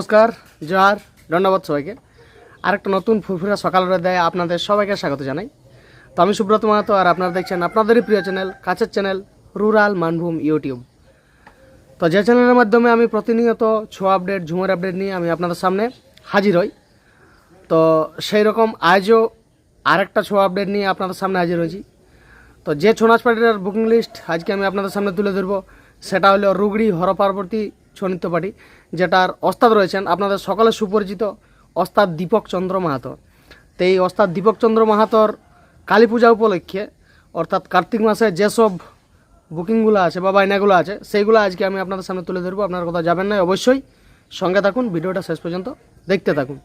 নমস্কার জোহার ধন্যবাদ সবাইকে। আরেকটা নতুন ফুরফুরা সকালের দেয় আপনাদের সবাইকে স্বাগত জানাই। তো আমি সুব্রত মাহাতো আর আপনারা দেখছেন আপনাদেরই প্রিয় চ্যানেল, কাছের চ্যানেল, রুরাল মানভূম ইউটিউব। তো যে চ্যানেলের মাধ্যমে আমি প্রতিনিয়ত ছোঁয়া আপডেট, ঝুমুর আপডেট নিয়ে আমি আপনাদের সামনে হাজির হই। তো সেই রকম আজও আরেকটা ছোঁয়া আপডেট নিয়ে আপনাদের সামনে হাজির হয়েছি। তো যে ছৌ নাচ পার্টির বুকিং লিস্ট আজকে আমি আপনাদের সামনে তুলে ধরবো, সেটা হলো রুগড়ি হরপার্বতী ছৌ নৃত্য পার্টি যেটার অস্তাদ রয়েছেন আপনাদের সকলে সুপরিচিত অস্তাদ দীপক চন্দ্র মাহাতো। তো এই অস্তাদ দীপক চন্দ্র মাহাতোর কালী পূজা উপলক্ষে, অর্থাৎ কার্তিক মাসে যেসব বুকিংগুলো আছে বা বায়নাগুলো আছে, সেইগুলো আজকে আমি আপনাদের সামনে তুলে ধরবো। আপনার কথা যাবেন না, অবশ্যই সঙ্গে থাকুন, ভিডিওটা শেষ পর্যন্ত দেখতে থাকুন।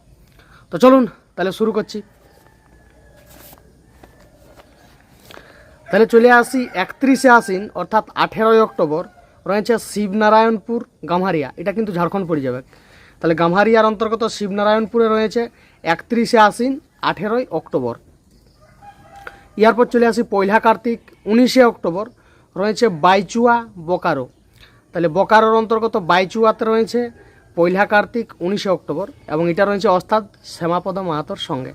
তো চলুন, তাহলে শুরু করছি। তাহলে চলে আসি একত্রিশে আশ্বিন, অর্থাৎ আঠেরোই অক্টোবর। রয়েছে শিবনারায়ণপুর, গামহারিয়া। এটা কিন্তু ঝাড়খণ্ড পড়ে যাবে। তাহলে গামহারিয়ার অন্তর্গত শিবনারায়ণপুরে রয়েছে একত্রিশে আশ্বিন, আঠেরোই অক্টোবর। ইয়ারপর চলে আসি পয়লা কার্তিক, উনিশে অক্টোবর, রয়েছে বাইচুয়া, বোকারো। তাহলে বোকারোর অন্তর্গত বাইচুয়াতে রয়েছে পয়লা কার্তিক, উনিশে অক্টোবর, এবং এটা রয়েছে অস্তাদ শ্যামাপদ মাহাতোর সঙ্গে।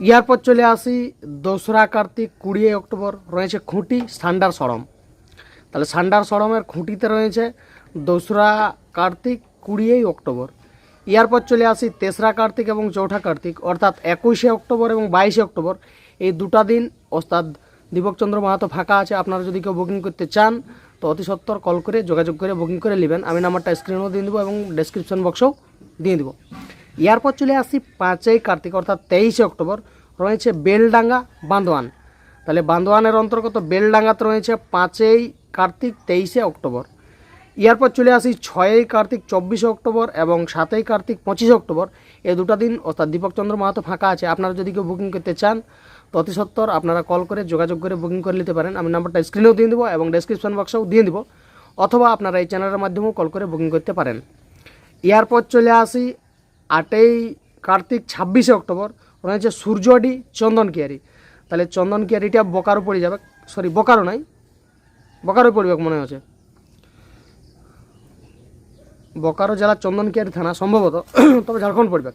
ইয়ারপর চলে আসি দোসরা কার্তিক কুড়ি অক্টোবর, রয়েছে খুঁটি, সান্ডার সড়ম তাহলে সান্ডার সরমের খুঁটিতে রয়েছে দোসরা কার্তিক কুড়িই অক্টোবর। ইয়ারপর চলে আসি তেসরা কার্তিক এবং চৌঠা কার্তিক, অর্থাৎ একুশে অক্টোবর এবং বাইশে অক্টোবর। এই দুটা দিন ওস্তাদ দীপকচন্দ্র মাহাতো ফাঁকা আছে, আপনারা যদি কেউ বুকিং করতে চান, তো অতি সত্তর কল করে যোগাযোগ করে বুকিং করে নেবেন। আমি নাম্বারটা স্ক্রিনেও দিয়ে দেবো এবং ডেসক্রিপশন বক্সেও দিয়ে দেবো। ইয়ারপর চলে আসি পাঁচই কার্তিক, অর্থাৎ তেইশে অক্টোবর, রয়েছে বেলডাঙ্গা বান্দোয়ান। তাহলে বান্দোয়ানের অন্তর্গত বেলডাঙ্গাতে রয়েছে পাঁচই কার্তিক তেইশে অক্টোবর। ইয়ারপর চলে আসি ছয়ই কার্তিক চব্বিশে অক্টোবর এবং সাতই কার্তিক পঁচিশে অক্টোবর। এই দুটো দিন অর্থাৎ দীপকচন্দ্র মাহাতো ফাঁকা আছে। আপনারা যদি কেউ বুকিং করতে চান তো সত্তর আপনারা কল করে যোগাযোগ করে বুকিং করে নিতে পারেন। আমি নাম্বারটা স্ক্রিনেও দিয়ে দেবো এবং ডেসক্রিপশন বক্সেও দিয়ে দেবো। অথবা আপনারা এই চ্যানেলের মাধ্যমেও কল করে বুকিং করতে পারেন। এয়ারপর চলে আসি আটই কার্তিক ছাব্বিশে অক্টোবর। রয়েছে সূর্যডি চন্দন কিয়ারি। তাহলে চন্দন কিয়ারিটা বোকারো পড়ে যাবে। সরি বোকারো নাই। বোকারো পড়বে মনে হচ্ছে। বকারো জেলার চন্দনকিয়ারি থানা, সম্ভবত। তবে ঝাড়খণ্ড পড়বে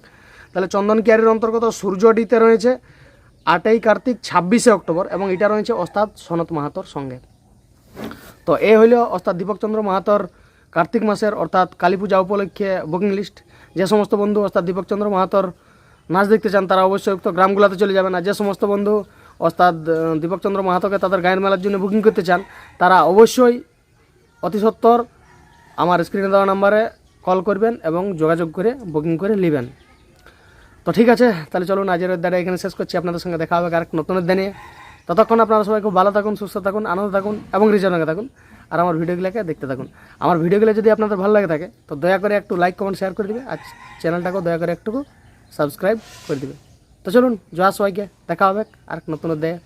তাহলে চন্দনকিয়ারির অন্তর্গত সূর্যডিতে রয়েছে আটই কার্তিক ছাব্বিশে অক্টোবর এবং এটা রয়েছে ওস্তাদ সনত মাহাতোর সঙ্গে। তো এ হইল ওস্তাদ দীপকচন্দ্র মাহাতোর কার্তিক মাসের, অর্থাৎ কালী পূজা উপলক্ষে বুকিং লিস্ট যে সমস্ত বন্ধু ওস্তাদ দীপকচন্দ্র মাহাতোর নাচ দেখতে চান, তারা অবশ্যই উক্ত গ্রামগুলোতে চলে যাবেন। আর যে সমস্ত বন্ধু আহ, দীপকচন্দ্র মাহাতোকে তাদের গায়ের মেলার জন্য বুকিং করতে চান তারা অবশ্যই অতি সত্বর আমার স্ক্রিনে দেওয়া নাম্বারে কল করবেন এবং যোগাযোগ করে বুকিং করে নেবেন। তো ঠিক আছে তাহলে চলুন আজের দ্বারা এখানে শেষ করছি। আপনাদের সঙ্গে দেখা হবে আরেক নতুন দিনে ততক্ষণ আপনারা সবাই খুব ভালো থাকুন সুস্থ থাকুন আনন্দ থাকুন এবং রিজনকে থাকুন আর আমার ভিডিওগুলোকে দেখতে থাকুন। আমার ভিডিওগুলো যদি আপনাদের ভালো লাগে থাকে তো দয়া করে একটু লাইক কমেন্ট শেয়ার করে দিবে আর চ্যানেলটাকেও দয়া করে একটু সাবস্ক্রাইব করে দিবে। তো চলুন জয়া সবাইকে দেখা হবে আর নতুন অধ্যায়ে